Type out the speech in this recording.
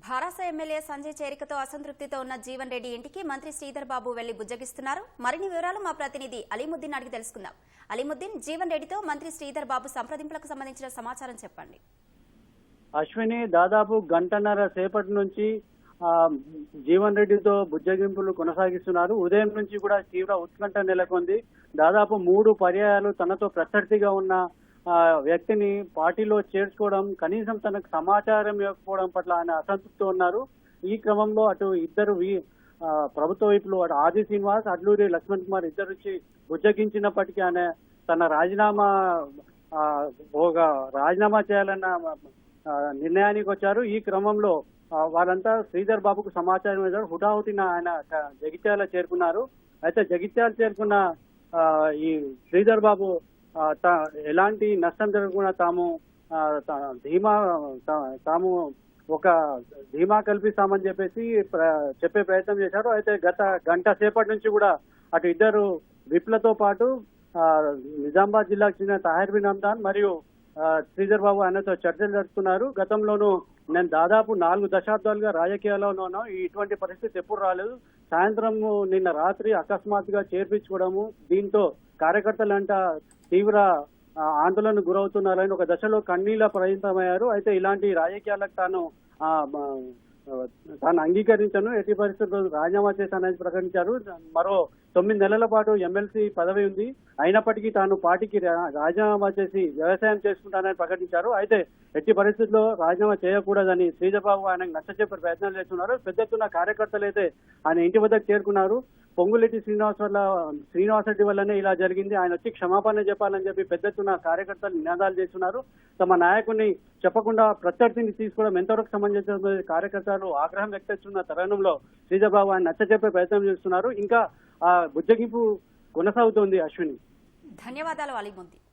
Bharasa MLA Sanjay చేరికతో అసంతృప్తితో ఉన్న జీవన్ రెడ్డి ఇంటికి మంత్రి శ్రీధర్ బాబు వెళ్ళి బుజ్జగిస్తున్నారు. మరిన్ని వివరాలు మా ప్రతినిధి అలీముద్దీన్ అడిగి తెలుసుకుందాం. అలీముద్దీన్ జీవన్ రెడ్డితో మంత్రి శ్రీధర్ బాబు సంప్రదింపులకు సంబంధించిన సమాచారం చెప్పండి. అశ్విని దాదాపు గంటన్నర సేపటి నుంచి జీవన్ రెడ్డితో బుజ్జగింపులు కొనసాగిస్తున్నారు. ఉదయం నుంచి కూడా తీవ్ర ఉత్కంఠ నెలకొంది. దాదాపు మూడు పర్యాయాలు తనతో ప్రత్యర్థిగా ఉన్న వ్యక్తిని పార్టీలో చేర్చుకోవడం కనీసం తనకు సమాచారం ఇవ్వకపోవడం పట్ల ఆయన అసంతృప్తి ఉన్నారు. ఈ క్రమంలో అటు ఇద్దరు ప్రభుత్వ వైపులు అటు ఆది శ్రీనివాస్ అడ్లూరి లక్ష్మణ్ కుమార్ ఇద్దరు నుంచి బుజ్జగించినప్పటికీ ఆయన తన రాజీనామా ఒక రాజీనామా చేయాలన్న నిర్ణయానికి వచ్చారు. ఈ క్రమంలో వారంతా శ్రీధర్ బాబుకు సమాచారం ఇచ్చారు హుటాహుటిన ఆయన జగిత్యాల చేరుకున్నారు. అయితే జగిత్యాల చేరుకున్న ఈ శ్రీధర్ బాబు ఎలాంటి నష్టం జరగకుండా తాము ధీమా తాము ఒక ధీమా కల్పిస్తామని చెప్పేసి ప్ర- చెప్పే ప్రయత్నం చేశారు. అయితే గత గంట సేపటి నుంచి కూడా అటు ఇద్దరు విప్లతో పాటు నిజామాబాద్ జిల్లాకు చెందిన తాహిర్ బిన్ మరియు శ్రీధర్ బాబు ఆయనతో చర్చలు జరుపుతున్నారు గతంలోనూ నేను దాదాపు నాలుగు దశాబ్దాలుగా రాజకీయాల్లో ఉన్నాను. ఇటువంటి పరిస్థితి ఎప్పుడు రాలేదు. సాయంత్రం నిన్న రాత్రి అకస్మాత్తుగా చేర్పించుకోవడము దీంతో కార్యకర్తలంట తీవ్ర ఆందోళనకు గురవుతున్నారని ఒక దశలో కన్నీళ్ళ ప్రయత్నమయ్యారు అయితే ఇలాంటి రాజకీయాలకు తాను తాను అంగీకరించను ఎట్టి పరిస్థితుల్లో రాజీనామా చేశానని ప్రకటించారు. మరో తొమ్మిది నెలల పాటు ఎమ్మెల్సీ పదవి ఉంది. అయినప్పటికీ తాను పార్టీకి రా- రాజీనామా చేసి వ్యవసాయం చేసుకుంటానని ప్రకటించారు. అయితే ఎట్టి పరిస్థితుల్లో రాజీనామా చేయకూడదని శ్రీధర్బాబు ఆయనకు నచ్చచెప్పే ప్రయత్నాలు చేస్తున్నారు. పెద్ద ఎత్తున కార్యకర్తలు అయితే ఆయన ఇంటి వద్దకు చేరుకున్నారు. పొంగులెట్టి శ్రీనివాస్ వల్ల శ్రీనివాస్ రెడ్డి వల్లనే ఇలా జరిగింది. ఆయన వచ్చి క్షమాపణ చెప్పాలని చెప్పి పెద్ద ఎత్తున కార్యకర్తలు నినాదాలు చేస్తున్నారు. తమ నాయకుడిని చెప్పకుండా ప్రత్యర్థిని తీసుకోవడం ఎంతవరకు సంబంధించిన కార్యకర్తలు ఆగ్రహం వ్యక్తిస్తున్న తరుణంలో శ్రీజబాబు ఆయన నచ్చచెప్పే ప్రయత్నం చేస్తున్నారు. ఇంకా ఆ బుజ్జగింపు కొనసాగుతోంది అశ్విని. ధన్యవాదాలు అలీముద్దీన్